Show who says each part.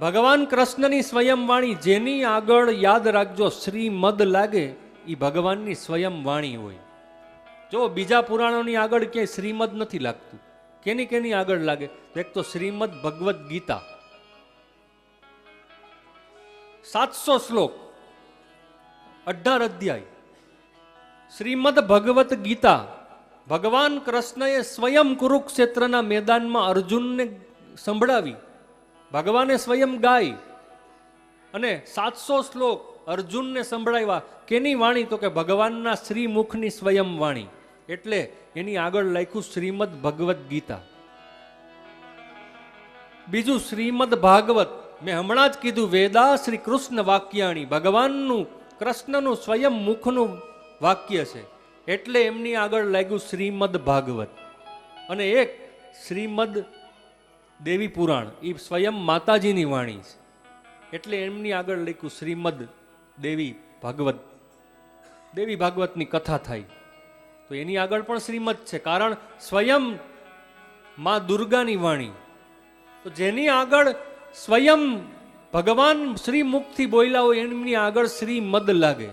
Speaker 1: ભગવાન કૃષ્ણની સ્વયં વાણી જેની આગળ યાદ રાખજો, શ્રીમદ લાગે એ ભગવાનની સ્વયં વાણી હોય. જો બીજા પુરાણોની આગળ ક્યાંય શ્રીમદ નથી લાગતું, કેની કેની આગળ લાગે? એક તો શ્રીમદ ભગવદ્ ગીતા. સાતસો શ્લોક, અઢાર અધ્યાય. શ્રીમદ ભગવત ગીતા, ભગવાન કૃષ્ણએ સ્વયં કુરુક્ષેત્રના મેદાનમાં અર્જુનને સંભળાવી. ભગવાને સ્વયં ગાય અને સાતસો શ્લોક અર્જુનને સંભળાવ્યા. કેની વાણી? તો કે ભગવાનના શ્રીમુખની સ્વયં વાણી. એટલે એની આગળ લખ્યું શ્રીમદ ભગવદ્ ગીતા. બીજું શ્રીમદ ભાગવત. મેં હમણાં જ કીધું, વેદા શ્રી કૃષ્ણ વાક્યાણી. ભગવાનનું, કૃષ્ણનું સ્વયં મુખનું વાક્ય છે. એટલે એમની આગળ લાગ્યું શ્રીમદ ભાગવત. અને એક શ્રીમદ દેવી પુરાણ એ સ્વયં માતાજીની વાણી છે. એટલે એમની આગળ લખ્યું શ્રીમદ દેવી ભાગવત. દેવી ભાગવતની કથા થાય. તો એની આગળ પણ શ્રીમદ છે, કારણ સ્વયં માં દુર્ગાની વાણી. તો જેની આગળ સ્વયં ભગવાન શ્રી મુખથી બોલ્યા હોય એમની આગળ શ્રીમદ લાગે.